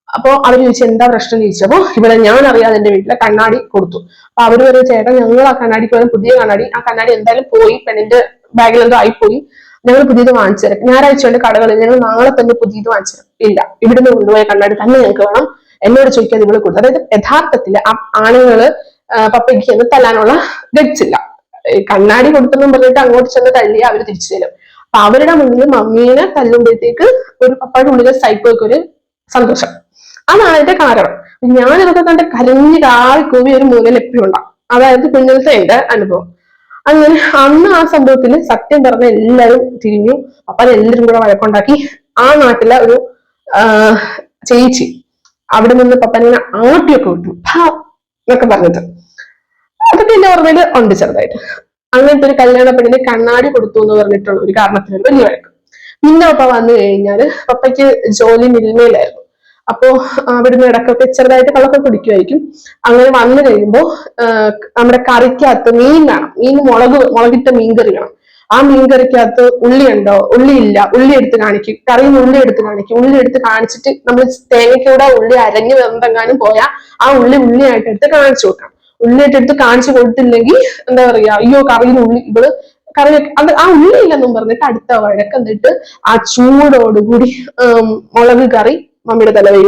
അപ്പൊ അവർ ചോദിച്ചു എന്താ പ്രശ്നം? ചോദിച്ചപ്പോ ഇവിടെ ഞാൻ അറിയാതെ എന്റെ വീട്ടിലെ കണ്ണാടി കൊടുത്തു. അപ്പൊ അവർ പറഞ്ഞു ചേട്ടാ ഞങ്ങൾ ആ കണ്ണാടിക്ക് പകരം പുതിയ കണ്ണാടി. ആ കണ്ണാടി എന്തായാലും പോയി പെണ്ണിന്റെ ബാഗിൽ എന്തോ ആയിപ്പോയി. ഞങ്ങൾ പുതിയത് വാങ്ങിച്ചു തരാം ഞായറാഴ്ച കൊണ്ട് കടകളിൽ ഞങ്ങൾ നാളെ തന്നെ പുതിയത് വാങ്ങിച്ചു തരാം ഇല്ല ഇവിടുന്ന് കൊണ്ടുപോയ കണ്ണാടി തന്നെ ഞങ്ങൾക്ക് വേണം. എന്നോട് ചോദിക്കാൻ നിങ്ങൾ കൊടുത്തു. അതായത് യഥാർത്ഥത്തിൽ ആ ആണുങ്ങൾ പപ്പയ്ക്ക് ചെന്ന് തല്ലാനുള്ള ഗച്ചില്ല കണ്ണാടി കൊടുത്തെന്നും പറഞ്ഞിട്ട് അങ്ങോട്ട് ചെന്ന് തള്ളി അവർ തിരിച്ചു തരും. അപ്പൊ അവരുടെ മുന്നിൽ മമ്മീനെ തല്ലുമ്പോഴത്തേക്ക് ഒരു പപ്പയുടെ ഉള്ളിലെ സൈക്കോക്ക് ഒരു സന്തോഷം. അതാണ് അതിന്റെ കാരണം. ഞാൻ ഇതൊക്കെ കണ്ട് കരഞ്ഞ് കാറി കൂവി ഒരു മൂന്നിൽ എപ്പോഴും ഉണ്ടാവും. അതായത് കുഞ്ഞിലത്തെ എന്റെ അനുഭവം. അങ്ങനെ അന്ന് ആ സംഭവത്തിൽ സത്യം പറഞ്ഞ എല്ലാവരും തിരിഞ്ഞു. അപ്പൊ എല്ലാവരും കൂടെ വഴക്കുണ്ടാക്കി. ആ നാട്ടിലെ ഒരു ചേച്ചി അവിടെ നിന്ന് പപ്പനെ ആട്ടിയൊക്കെ വിട്ടു. എന്നൊക്കെ പറഞ്ഞിട്ട്. അതൊക്കെ എന്റെ ഓർമ്മയിൽ ഉണ്ട് ചെറുതായിട്ട്. അങ്ങനത്തെ ഒരു കല്യാണ പെണ്ണിന് കണ്ണാടി കൊടുത്തു എന്ന് പറഞ്ഞിട്ടുള്ള ഒരു കാരണത്തിനൊരു വലിയ വഴക്ക്. പിന്നെ പപ്പ വന്നു കഴിഞ്ഞാൽ പപ്പയ്ക്ക് ജോലി മിൽമയിലായിരുന്നു. അപ്പോ അവിടുന്ന് ഇടക്കൊക്കെ ചെറുതായിട്ട് കള്ളൊക്കെ കുടിക്കുമായിരിക്കും അങ്ങനെ വന്നു കഴിയുമ്പോൾ നമ്മുടെ കറിക്കകത്ത് മീൻ വേണം. മീൻ മുളക് മുളകിട്ട മീൻ കറി വേണം. ആ മീൻകറിക്കകത്ത് ഉള്ളി ഉണ്ടോ? ഉള്ളി ഇല്ല. ഉള്ളി എടുത്ത് കാണിക്കും. കറിയിൽ നിന്ന് ഉള്ളി എടുത്ത് കാണിക്കും. ഉള്ളി എടുത്ത് കാണിച്ചിട്ട് നമ്മൾ തേങ്ങയ്ക്കൂടെ ഉള്ളി അരഞ്ഞു വെന്തെങ്ങാനും പോയാൽ ആ ഉള്ളി ഉള്ളിയായിട്ട് എടുത്ത് കാണിച്ചു കൊടുക്കണം. ഉള്ളിയായിട്ട് എടുത്ത് കാണിച്ചു കൊടുത്തില്ലെങ്കിൽ എന്താ പറയാ അയ്യോ കറിയിൽ ഉള്ളി ഇവൾ കറി അത് ആ ഉള്ളി ഇല്ലെന്നും പറഞ്ഞിട്ട് അടുത്ത വഴക്കം എന്നിട്ട് ആ ചൂടോടുകൂടി മുളക് കറി മമ്മിയുടെ തലവരി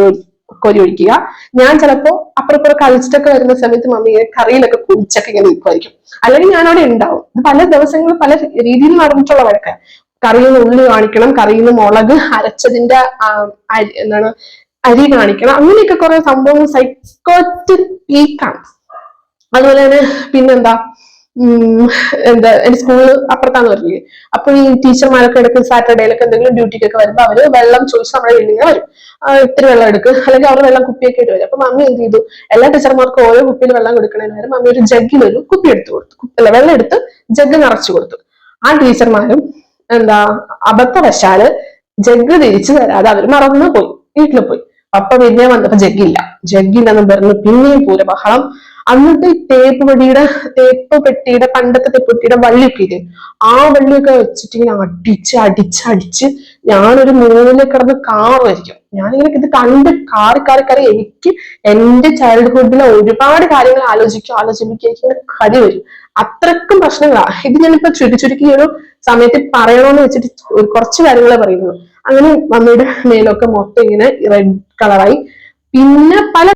കൊരി ഒഴിക്കുക. ഞാൻ ചിലപ്പോ അപ്പുറപ്പുറ കളിച്ചിട്ടൊക്കെ വരുന്ന സമയത്ത് മമ്മി ഇങ്ങനെ കറിയിലൊക്കെ കുടിച്ചൊക്കെ ഇങ്ങനെ നിൽക്കുമായിരിക്കും. അല്ലെങ്കിൽ ഞാൻ അവിടെ ഉണ്ടാവും പല ദിവസങ്ങളിൽ പല രീതിയിൽ നടന്നിട്ടുള്ള വഴക്ക്. കറിയിൽ നിന്ന് ഉള്ളി കാണിക്കണം കറിയിൽ നിന്ന് മുളക് അരച്ചതിന്റെ അരി എന്താണ് അരി കാണിക്കണം. അങ്ങനെയൊക്കെ കുറെ സംഭവങ്ങൾ സൈക്കോറ്റിക് പീക്കാണ് അതുപോലെ തന്നെ പിന്നെന്താ? എന്താ എന്റെ സ്കൂൾ അപ്പുറത്താന്ന് പറഞ്ഞില്ലേ? അപ്പൊ ഈ ടീച്ചർമാരൊക്കെ ഇടയ്ക്ക് സാറ്റർഡേയിലൊക്കെ എന്തെങ്കിലും ഡ്യൂട്ടിക്കൊക്കെ വരുമ്പോ അവർ വെള്ളം ചോദിച്ച് നമ്മുടെ വീട്ടിൽ വരും. ഇത്ര വെള്ളം എടുക്കും. അല്ലെങ്കിൽ അവർ വെള്ളം കുപ്പിയൊക്കെ ഇട്ട് വരും. അപ്പൊ മമ്മി എന്ത് ചെയ്തു? എല്ലാ ടീച്ചർമാർക്കും ഓരോ കുപ്പിയിൽ വെള്ളം കൊടുക്കണതിന് നേരം മമ്മി ഒരു ജഗ്ഗിൽ ഒരു കുപ്പി എടുത്തു കൊടുത്തു. അല്ല വെള്ളം എടുത്ത് ജഗ്ഗ് നിറച്ചു കൊടുത്തു. ആ ടീച്ചർമാരും എന്താ അബദ്ധവശാൽ ജഗ്ഗ് തിരിച്ചു തരാതെ അവർ മറന്നു പോയി വീട്ടിൽ പോയി. അപ്പൊ പിന്നെ വന്നപ്പോ ജഗ്ഗില്ല. ജഗ്ഗില്ലെന്ന് പറഞ്ഞ് പിന്നെയും പൂര ഈ തേപ്പ് പെട്ടിയുടെ തേപ്പ് പെട്ടിയുടെ പണ്ടത്തെ തേപ്പ് പെട്ടിയുടെ വള്ളിയൊക്കെ ഇല്ലേ? ആ വള്ളിയൊക്കെ വെച്ചിട്ട് ഇങ്ങനെ അടിച്ച് അടിച്ച് അടിച്ച് ഞാനൊരു മൂന്നിൽ കിടന്ന് കാറുമായിരിക്കും ഞാനിങ്ങനെ ഇത് കണ്ട് കാറി കാറി കാറി എനിക്ക് എന്റെ ചൈൽഡ്ഹുഡിലെ ഒരുപാട് കാര്യങ്ങൾ ആലോചിക്കും ആലോചിക്കുമ്പോൾ എനിക്ക് കടി വരും. അത്രക്കും പ്രശ്നങ്ങളാ. ഇത് ഞാനിപ്പോ ചുരുക്കി ചുരുക്കി ഒരു സമയത്ത് പറയണമെന്ന് വെച്ചിട്ട് കുറച്ച് കാര്യങ്ങളെ പറയുന്നു അങ്ങനെ മമ്മിയുടെ മേലൊക്കെ മൊത്തം ഇങ്ങനെ റെഡ് കളറായി പിന്നെ പല